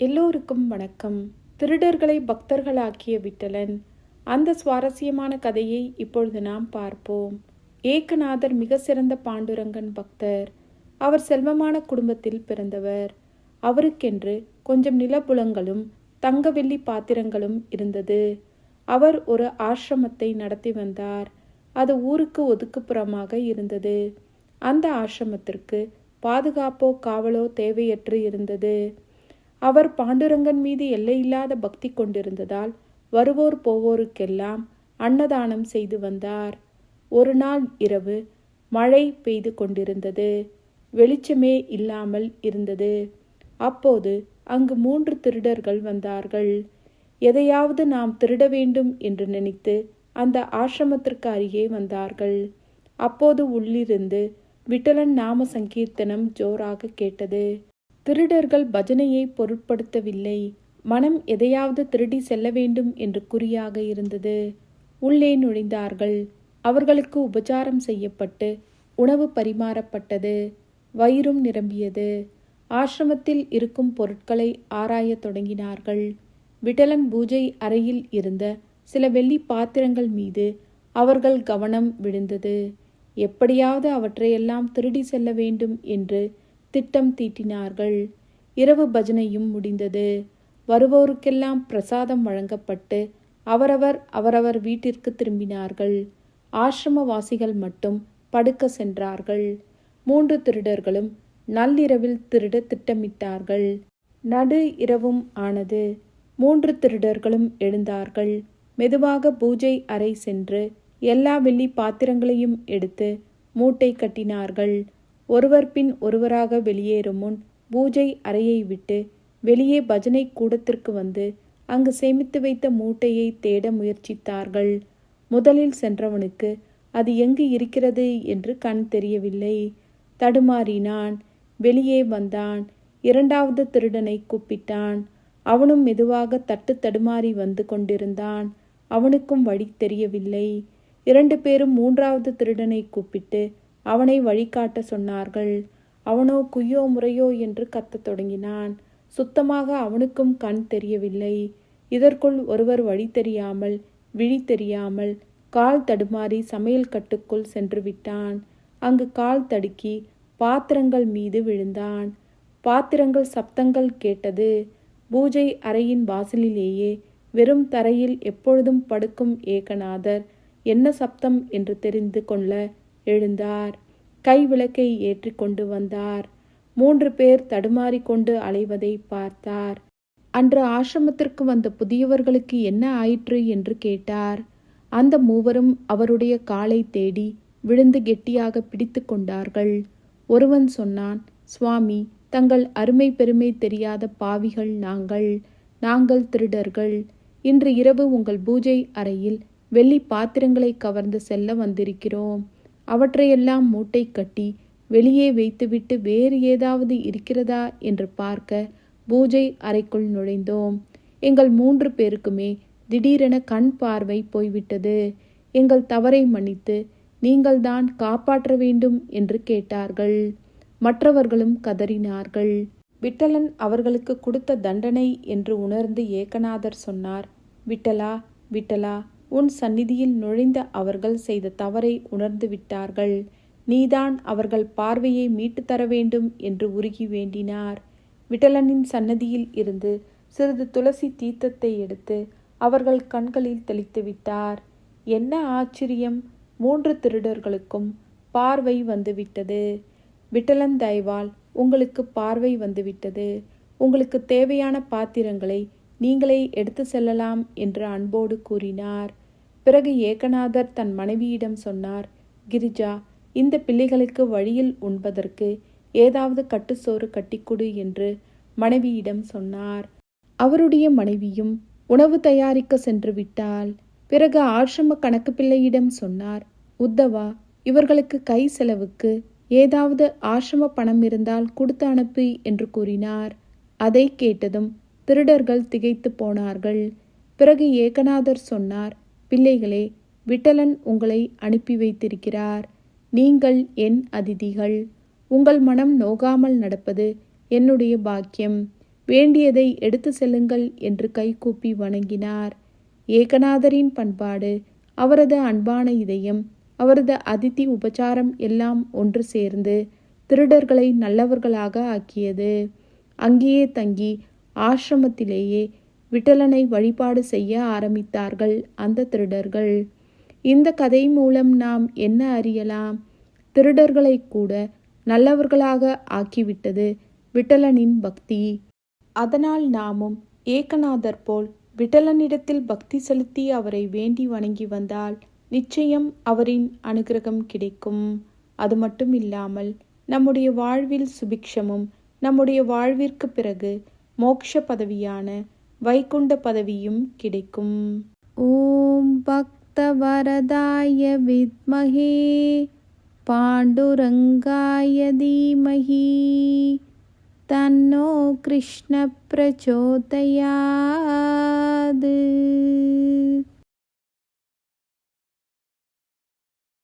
எல்லோருக்கும் வணக்கம். திருடர்களை பக்தர்களாக்கிய விட்டலன் அந்த சுவாரஸ்யமான கதையை இப்பொழுது நாம் பார்ப்போம். ஏகநாதர் மிக சிறந்த பாண்டுரங்கன் பக்தர். அவர் செல்வமான குடும்பத்தில் பிறந்தவர். அவருக்கென்று கொஞ்சம் நிலப்புலங்களும் தங்க வெள்ளி பாத்திரங்களும் இருந்தது. அவர் ஒரு ஆசிரமத்தை நடத்தி வந்தார். அது ஊருக்கு ஒதுக்குப்புறமாக இருந்தது. அந்த ஆசிரமத்திற்கு பாதுகாப்போ காவலோ தேவையற்று இருந்தது. அவர் பாண்டுரங்கன் மீது எல்லையில்லாத பக்தி கொண்டிருந்ததால் வருவோர் போவோருக்கெல்லாம் அன்னதானம் செய்து வந்தார். ஒரு நாள் இரவு மழை பெய்து கொண்டிருந்தது. வெளிச்சமே இல்லாமல் இருந்தது. அப்போது அங்கு மூன்று திருடர்கள் வந்தார்கள். எதையாவது நாம் திருட வேண்டும் என்று நினைத்து அந்த ஆசிரமத்திற்கு அருகே வந்தார்கள். அப்போது உள்ளிருந்து விட்டலன் நாம சங்கீர்த்தனம் ஜோராக கேட்டது. திருடர்கள் பஜனையை பொருட்படுத்தவில்லை. மனம் எதையாவது திருடி செல்ல வேண்டும் என்று குறியாக இருந்தது. உள்ளே நுழைந்தார்கள். அவர்களுக்கு உபச்சாரம் செய்யப்பட்டு உணவு பரிமாறப்பட்டது. வயிறும் நிரம்பியது. ஆசிரமத்தில் இருக்கும் பொருட்களை ஆராயத் தொடங்கினார்கள். விட்டலன் பூஜை அறையில் இருந்த சில வெள்ளி பாத்திரங்கள் மீது அவர்கள் கவனம் விழுந்தது. எப்படியாவது அவற்றையெல்லாம் திருடி செல்ல வேண்டும் என்று திட்டம் தீட்டினார்கள். இரவு பஜனையும் முடிந்தது. வருவோருக்கெல்லாம் பிரசாதம் வழங்கப்பட்டு அவரவர் அவரவர் வீட்டிற்கு திரும்பினார்கள். ஆசிரமவாசிகள் மட்டும் படுக்க சென்றார்கள். மூன்று திருடர்களும் நள்ளிரவில் திருட திட்டமிட்டார்கள். நடு இரவும் ஆனது. மூன்று திருடர்களும் எழுந்தார்கள். மெதுவாக பூஜை அறை சென்று எல்லா வெள்ளி பாத்திரங்களையும் எடுத்து மூட்டை கட்டினார்கள். ஒருவர் பின் ஒருவராக வெளியேறும் முன் பூஜை அறையை விட்டு வெளியே பஜனை கூடத்திற்கு வந்து அங்கு சேமித்து வைத்த மூட்டையை தேட முயற்சித்தார்கள். முதலில் சென்றவனுக்கு அது எங்கு இருக்கிறது? என்று கண் தெரியவில்லை. தடுமாறினான். வெளியே வந்தான். இரண்டாவது திருடனை கூப்பிட்டான். அவனும் மெதுவாக தட்டு தடுமாறி வந்து கொண்டிருந்தான். அவனுக்கும் வழி தெரியவில்லை. இரண்டு பேரும் மூன்றாவது திருடனை கூப்பிட்டு அவனை வழிகாட்ட சொன்னார்கள். அவனோ குய்யோ முறையோ என்று கத்தத் தொடங்கினான். சுத்தமாக அவனுக்கும் கண் தெரியவில்லை. இதற்குள் ஒருவர் வழி தெரியாமல் விழி தெரியாமல் கால் தடுமாறி சமையல் கட்டுக்குள் சென்று விட்டான். அங்கு கால் தடுக்கி பாத்திரங்கள் மீது விழுந்தான். பாத்திரங்கள் சப்தங்கள் கேட்டது. பூஜை அறையின் வாசலிலேயே வெறும் தரையில் எப்பொழுதும் படுக்கும் ஏகநாதர் என்ன சப்தம் என்று தெரிந்து கொள்ள எழுந்தார். கை விளக்கை ஏற்றி கொண்டு வந்தார். மூன்று பேர் தடுமாறிக்கொண்டு அலைவதை பார்த்தார். அன்று ஆசிரமத்திற்கு வந்த புதியவர்களுக்கு என்ன ஆயிற்று என்று கேட்டார். அந்த மூவரும் அவருடைய காலை தேடி விழுந்து கெட்டியாக பிடித்து கொண்டார்கள். ஒருவன் சொன்னான் சுவாமி தங்கள் அருமை பெருமை தெரியாத பாவிகள் நாங்கள் நாங்கள் திருடர்கள். இன்று இரவு உங்கள் பூஜை அறையில் வெள்ளி பாத்திரங்களை கவர்ந்து செல்ல வந்திருக்கிறோம். அவற்றையெல்லாம் மூட்டை கட்டி வெளியே வைத்துவிட்டு வேறு ஏதாவது இருக்கிறதா என்று பார்க்க பூஜை அறைக்குள் நுழைந்தோம். எங்கள் மூன்று பேருக்குமே திடீரென கண் பார்வை போய்விட்டது. எங்கள் தவறை மன்னித்து நீங்கள்தான் காப்பாற்ற வேண்டும் என்று கேட்டார்கள். மற்றவர்களும் கதறினார்கள். விட்டலன் அவர்களுக்கு கொடுத்த தண்டனை என்று உணர்ந்து ஏகநாதர் சொன்னார் விட்டலா விட்டலா உன் சந்நிதியில் நுழைந்த அவர்கள் செய்த தவறை உணர்ந்து விட்டார்கள். நீதான் அவர்கள் பார்வையை மீட்டு தர வேண்டும் என்று உருகி வேண்டினார். விட்டலனின் சன்னதியில் இருந்து சிறிது துளசி தீர்த்தத்தை எடுத்து அவர்கள் கண்களில் தெளித்து விட்டார். என்ன ஆச்சரியம்! மூன்று திருடர்களுக்கும் பார்வை வந்துவிட்டது விட்டலன் தயவால் உங்களுக்கு பார்வை வந்துவிட்டது உங்களுக்கு தேவையான பாத்திரங்களை நீங்களே எடுத்து செல்லலாம் என்று அன்போடு கூறினார். பிறகு ஏகநாதர் தன் மனைவியிடம் சொன்னார் கிரிஜா இந்த பிள்ளைகளுக்கு வழியில் உண்பதற்கு ஏதாவது கட்டுச்சோறு கட்டிக்கொடு என்று மனைவியிடம் சொன்னார். அவருடைய மனைவியும் உணவு தயாரிக்க சென்று விட்டால் பிறகு ஆசிரம கணக்கு பிள்ளையிடம் சொன்னார் உத்தவா இவர்களுக்கு கை செலவுக்கு ஏதாவது ஆசிரம பணம் இருந்தால் கொடுத்து அனுப்பு என்று கூறினார். அதை கேட்டதும் திருடர்கள் திகைத்து போனார்கள். பிறகு ஏகநாதர் சொன்னார் பிள்ளைகளே விட்டலன் உங்களை அனுப்பி வைத்திருக்கிறார். நீங்கள் என் அதிதிகள். உங்கள் மனம் நோகாமல் நடப்பது என்னுடைய பாக்கியம். வேண்டியதை எடுத்து செல்லுங்கள் என்று கைகூப்பி வணங்கினார். ஏகநாதரின் பண்பாடு அவரது அன்பான இதயம் அவரது அதித்தி உபச்சாரம் எல்லாம் ஒன்று சேர்ந்து திருடர்களை நல்லவர்களாக ஆக்கியது. அங்கேயே தங்கி ஆசிரமத்திலேயே விட்டலனை வழிபாடு செய்ய ஆரம்பித்தார்கள் அந்த திருடர்கள். இந்த கதை மூலம் நாம் என்ன அறியலாம்? திருடர்களை கூட நல்லவர்களாக ஆக்கிவிட்டது விட்டலனின் பக்தி. அதனால் நாமும் ஏகநாதர் போல் விட்டலனிடத்தில் பக்தி செலுத்தி அவரை வேண்டி வணங்கி வந்தால் நிச்சயம் அவரின் அனுகிரகம் கிடைக்கும். அது மட்டும் இல்லாமல் நம்முடைய வாழ்வில் சுபிக்ஷமும் நம்முடைய வாழ்விற்கு பிறகு மோக்ஷ பதவியான வைகுண்ட பதவியும் கிடைக்கும். ஓம் பக்த வரதாய வித்மகே பாண்டுரங்காய தீமகி தன்னோ கிருஷ்ண பிரச்சோதயாது.